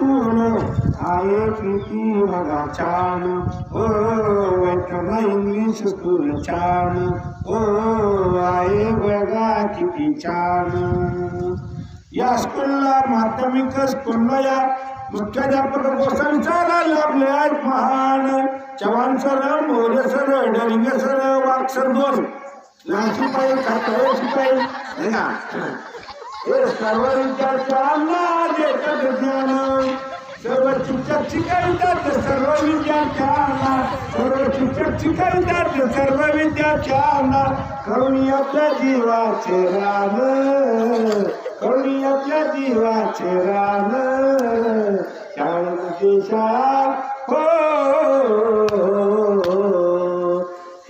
School आहे किती बघा छान ओ वैतरणा इंग्लिश स्कूल छान ओ आहे बघा किती छान या स्कूलला माध्यमिक स्कूलला या मुख्याध्यापक गोसावीचा लाभले आहेत महान Chavan sir More sir Daringe sir Waksar sir दोन लहान शिपाई खातोय शिपाई सर्व विद्यार्थ्यांना देतात ज्ञान सर्व शिक्षक शिकवितात सर्व विद्यार्थ्यांना सर्व शिक्षक शिकवितात सर्व विद्यार्थ्यांना करुणी आपल्या जीवाचे रान करुणी आपल्या जीवाचे रान शाळेमध्ये देशा हो.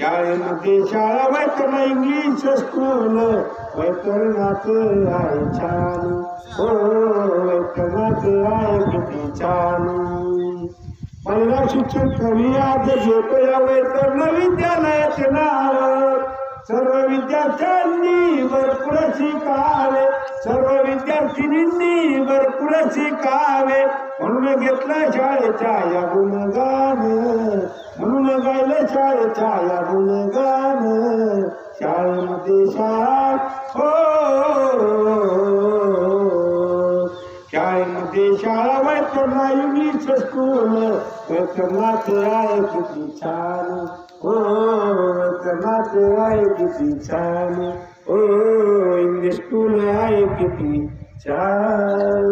शाळेमध्ये शाळा वैतरणा इंग्लिश स्कूल. वैतरणाचं आहे छान. हो वैतरणाचं आहे किती छान. पहिला शिक्षक कवी आज घेतो तर वैतरण विद्यालयाचे नाव सर्व विद्यार्थ्यांनी भरपूर शिकावे. सर्व विद्यार्थिनींनी भरपूर शिकावे. म्हणून घेतलं शाळेच्या या गुणगान. म्हणून गायलं शाळेच्या या गुणगान. शाळेमध्ये शाळा हो शाळेमध्ये शाळा वैतरणा इंग्लिश स्कूल वैतरणाचे आहे किती छान हो वैतरणाचे आहे किती छान हो इंग्लिश स्कूल आहे किती छान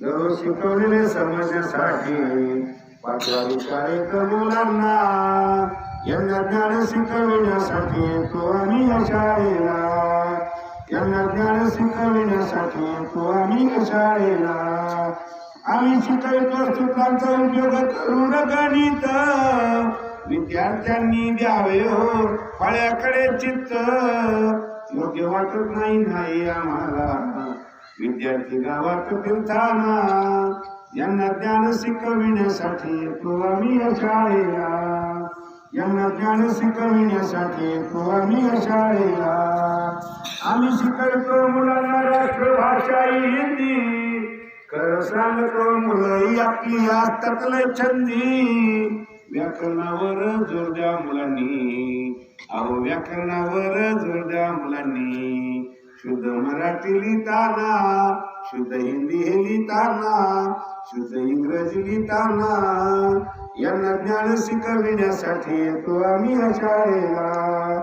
दररोज शिकवलेले समजण्यासाठी पाचवावी शाळेत मुलांना. यांना ज्ञान शिकविण्यासाठी तो आम्ही या शाळेला. यांना ज्ञान शिकविण्यासाठी तो आम्ही या शाळेला. आम्ही शिकवतो सुखांचा उपयोग करून गणित विद्यार्थ्यांनी द्यावे हो फळ्याकडे चित्त. योग्य वाटत नाही नाही आम्हाला. विद्यार्थी गावात फिरताना यांना ज्ञान शिकविण्यासाठी येतो आम्ही शाळेला. यांना ज्ञान शिकविण्यासाठी येतो आम्ही शाळेला. आम्ही शिकवतो मुलांना राष्ट्रभाषा हिंदी. खरं सांगतो मुलं आपली आत्तातले छंदी. व्याकरणावर जोर द्या मुलांनी. अहो व्याकरणावर जोर द्या मुलांनी. शुद्ध मराठी लिहिताना शुद्ध हिंदी हे लिहिताना शुद्ध इंग्रजी लिहिताना यांना ज्ञान शिकविण्यासाठी येतो आम्ही शाळेला.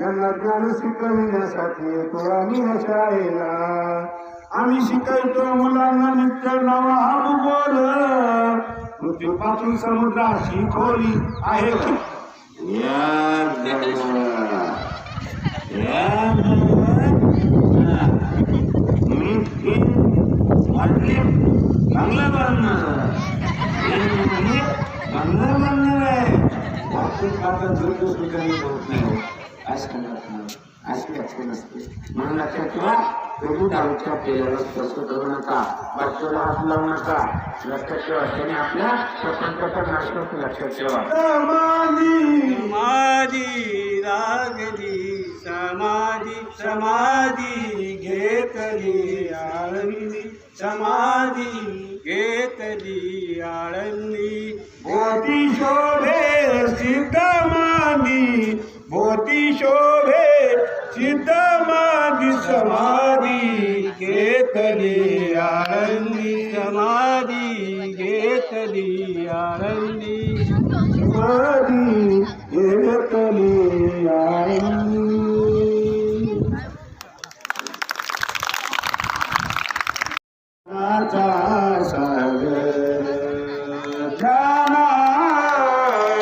यांना ज्ञान शिकविण्यासाठी येतो आम्ही शाळेला. आम्ही शिकवतो मुलांना नित्य नवा हा भूगोल. पृथ्वीपासून समुद्राची खोली आहे. या या हे चांगलं हे चांगलं बनणार आहे बोलत नाही. लक्षण असते म्हणून लक्षात ठेवा प्रभू दारूच्या पेल्याला स्पर्श करू नका. हात लावू नका. लक्षात ठेवा त्याने आपल्या स्वतंत्रता नाश लक्षात ठेवा. समाधी लागली समाधी समाधी घेतली आळंदी. समाधी घेतली आळंदी. भोती शोभे सिद्धमानी भोती शोभे सिद्धमानी समाधी घेतली आळंदी. समाधी घेतली आळंदी. समाधी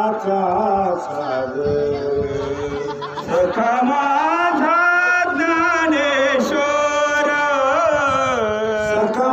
सखाचा सखा माझा ज्ञानेश्वर. सखा